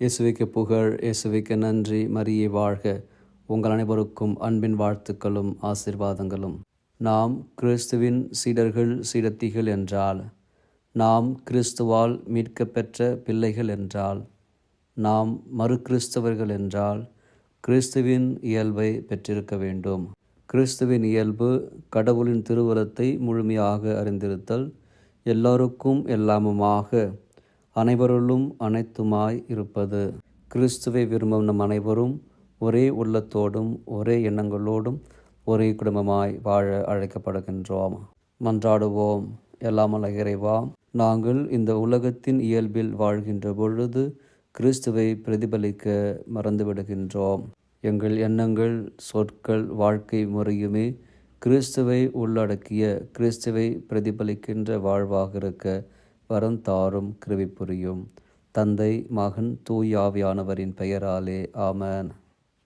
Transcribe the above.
இயேசுவிக்கு புகழ் இயேசுவிக்கு நன்றி. மரியே வாழ்க. உங்கள் அனைவருக்கும் அன்பின் வாழ்த்துக்களும் ஆசிர்வாதங்களும். நாம் கிறிஸ்துவின் சீடர்கள் சீடத்திகள் என்றால் நாம் கிறிஸ்துவால் மீட்கப்பெற்ற பிள்ளைகள் என்றால் நாம் மறு கிறிஸ்தவர்கள் என்றால் கிறிஸ்துவின் இயல்பை பெற்றிருக்க வேண்டும். கிறிஸ்துவின் இயல்பு கடவுளின் திருவுலத்தை முழுமையாக அறிந்திருத்தல் எல்லோருக்கும் எல்லாமுமாக அனைவருள்ளும் அனைத்துமாய் இருப்பது. கிறிஸ்துவை விரும்பும் நம் அனைவரும் ஒரே உள்ளத்தோடும் ஒரே எண்ணங்களோடும் ஒரே குடும்பமாய் வாழ அழைக்கப்படுகின்றோம். மன்றாடுவோம். எல்லாமல்ல இறைவா நாங்கள் இந்த உலகத்தின் இயல்பில் வாழ்கின்ற பொழுது கிறிஸ்துவை பிரதிபலிக்க மறந்துவிடுகின்றோம். எங்கள் எண்ணங்கள் சொற்கள் வாழ்க்கை முறையுமே கிறிஸ்துவை உள்ளடக்கிய கிறிஸ்துவை பிரதிபலிக்கின்ற வாழ்வாக இருக்க வரம் தாரும் கிருவி புரியும் தந்தை மகன் தூயாவியானவரின் பெயராலே ஆமன்.